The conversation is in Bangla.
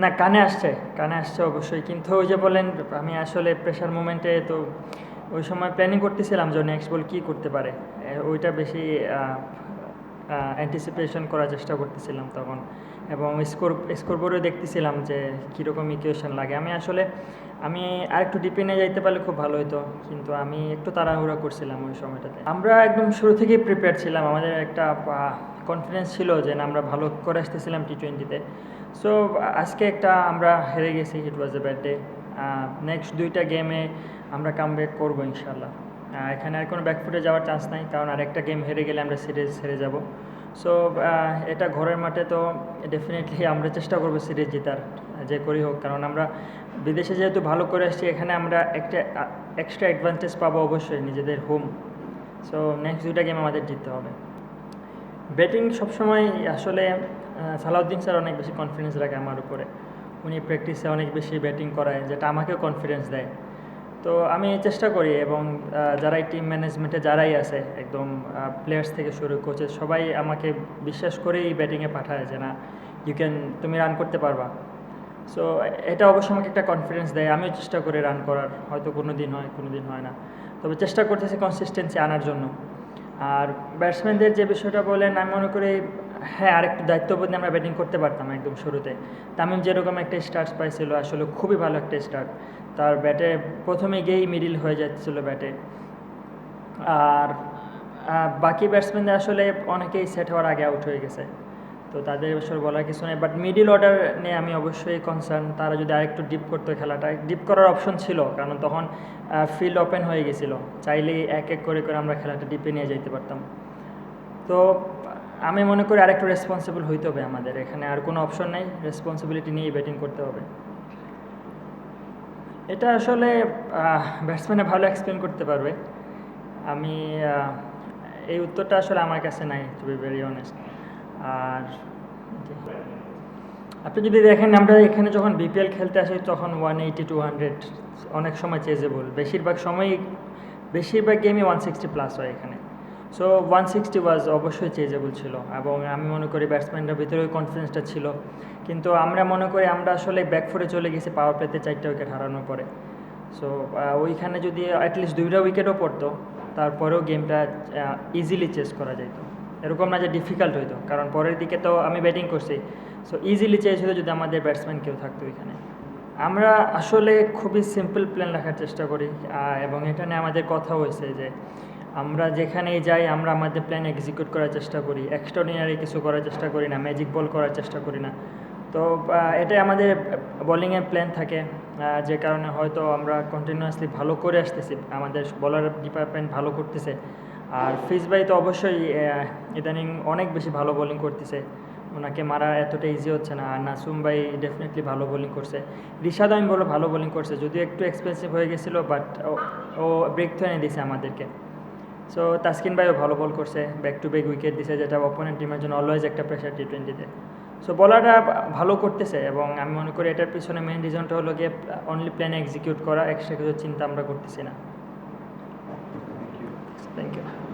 না, কানে আসছে কানে আসছে অবশ্যই। কিন্তু ওই যে বলেন আমি আসলে প্রেশার মোমেন্টে তো ওই সময় প্ল্যানিং করতেছিলাম যে নেক্সট বল কী করতে পারে। ওইটা বেশি অ্যান্টিসিপেশন করার চেষ্টা করতেছিলাম তখন। এবং স্কোর স্কোর বোর্ডে দেখতেছিলাম যে কীরকম ইকুয়েশন লাগে। আমি আসলে, আমি আর একটু ডিপে নিয়ে যাইতে পারলে খুব ভালো হতো কিন্তু আমি একটু তাড়াহুড়া করছিলাম ওই সময়টাতে। আমরা একদম শুরু থেকেই প্রিপেয়ার ছিলাম। আমাদের একটা কনফিডেন্স ছিল যে না, আমরা ভালো করে আসতেছিলাম টি টোয়েন্টিতে সো আজকে একটা আমরা হেরে গেছি it was a bad day next দুইটা গেমে আমরা কাম ব্যাক করব ইনশাল্লাহ এখানে আর কোনো ব্যাকফুটে যাওয়ার চান্স নাই, কারণ আরেকটা গেম হেরে গেলে আমরা সিরিজ হেরে যাব। সো এটা ঘরের মাঠে তো ডেফিনেটলি আমরা চেষ্টা করব সিরিজ জেতার, যে করি হোক। কারণ আমরা বিদেশে যেহেতু ভালো করে আসছি, এখানে আমরা একটা এক্সট্রা অ্যাডভান্টেজ পাবো অবশ্যই নিজেদের হোম সো নেক্সট দুইটা গেম আমাদের জিততে হবে। ব্যাটিং সবসময় আসলে সালাউদ্দিন স্যার অনেক বেশি কনফিডেন্স রাখে আমার উপরে। উনি প্র্যাকটিসে অনেক বেশি ব্যাটিং করায়, যেটা আমাকেও কনফিডেন্স দেয়। তো আমি চেষ্টা করি এবং যারাই টিম ম্যানেজমেন্টে যারাই আছে, একদম প্লেয়ার্স থেকে শুরু কোচেস সবাই আমাকে বিশ্বাস করেই ব্যাটিংয়ে পাঠায় যে না ইউ ক্যান তুমি রান করতে পারবা। সো এটা অবশ্যই আমাকে একটা কনফিডেন্স দেয়, আমিও চেষ্টা করি রান করার। হয়তো কোনো দিন হয় কোনো দিন হয় না। তবে চেষ্টা করতেছি কনসিস্টেন্সি আনার জন্য। আর ব্যাটসম্যানদের যে বিষয়টা বলেন আমি মনে করি হ্যাঁ আরেকটু দায়িত্ববোধ নিয়ে আমরা ব্যাটিং করতে পারতাম একদম শুরুতে। তামিম যেরকম একটা স্টার্ট পাইছিল, আসলে খুবই ভালো একটা স্টার্ট তার ব্যাটে প্রথমে গিয়েই মিডিল হয়ে যাচ্ছিল ব্যাটে। আর বাকি ব্যাটসম্যানদের আসলে অনেকেই সেট হওয়ার আগে আউট হয়ে গেছে। তো তাদের আসলে বলার কিছু নেই। বাট মিডিল অর্ডার নিয়ে আমি অবশ্যই কনসার্ন তারা যদি আরেকটু ডিপ করতো খেলাটা ডিপ করার অপশন ছিল, কারণ তখন ফিল্ড ওপেন হয়ে গেছিল। চাইলেই এক এক করে করে আমরা খেলাটা ডিপে নিয়ে যেতে পারতাম। তো আমি মনে করি আরেকটু রেসপন্সিবল হইতে হবে আমাদের। এখানে আর কোনো অপশন নেই। রেসপন্সিবিলিটি নিয়ে ব্যাটিং করতে হবে। এটা আসলে ব্যাটসম্যানে ভালো এক্সপ্লেন করতে পারবে। আমি এই উত্তরটা আসলে আমার কাছে নাই টু বি ভেরি অনেস্ট আর আপনি যদি দেখেন আমরা এখানে যখন বিপিএল খেলতে আসি, তখন ওয়ান এইটি টু হান্ড্রেড অনেক সময় চেজেবল। বেশিরভাগ সময়ই বেশিরভাগ গেমই ওয়ান সিক্সটি প্লাস হয় এখানে। সো ওয়ান সিক্সটি ওয়াজ অবশ্যই চেজেবল ছিল এবং আমি মনে করি ব্যাটসম্যানদের ভিতরে ওই কনফিডেন্সটা ছিল। কিন্তু আমরা মনে করি আমরা আসলে ব্যাকফোরে চলে গেছি পাওয়ার প্লেতে চারটা উইকেট হারানোর পরে। সো ওইখানে যদি অ্যাটলিস্ট দুইটা উইকেটও পড়তো, তারপরেও গেমটা ইজিলি চেস করা যেত এরকম না যে ডিফিকাল্ট হইতো। কারণ পরের দিকে তো আমি ব্যাটিং করছি। সো ইজিলি হতো যদি আমাদের ব্যাটসম্যান কেউ থাকতো এখানে। আমরা আসলে খুবই সিম্পল প্ল্যান রাখার চেষ্টা করি। এবং এখানে আমাদের কথা হয়েছে যে আমরা যেখানেই যাই, আমরা আমাদের প্ল্যান এক্সিকিউট করার চেষ্টা করি। এক্সট্রাঅর্ডিনারি কিছু করার চেষ্টা করি না ম্যাজিক বল করার চেষ্টা করি না। তো এটাই আমাদের বোলিংয়ের প্ল্যান থাকে। যে কারণে হয়তো আমরা কন্টিনিউয়াসলি ভালো করে আসতেছি। আমাদের বলার ডিপার্টমেন্ট ভালো করতেছে। আর ফিজ ভাই তো অবশ্যই ইদানিং অনেক বেশি ভালো বোলিং করতেছে। ওনাকে মারা এতটা ইজি হচ্ছে না। আর নাসুম ভাই ডেফিনেটলি ভালো বোলিং করছে। রিশাদ আমি বলো ভালো বোলিং করছে। যদিও একটু এক্সপেন্সিভ হয়ে গেছিল বাট ও ব্রেক তো এনে দিয়েছে আমাদেরকে। সো তাসকিন ভাইও ভালো বল করছে। ব্যাক টু ব্যাক উইকেট দিছে, যেটা অপোনেন্ট টিমের জন্য অলওয়েজ একটা প্রেশার টি টোয়েন্টিতে সো বলাররা ভালো করতেছে এবং আমি মনে করি এটার পিছনে মেন রিজনটা হলো গিয়ে অনলি প্ল্যান এক্সিকিউট করা এক্সট্রা কিছু চিন্তা আমরা করতেছি না। Thank you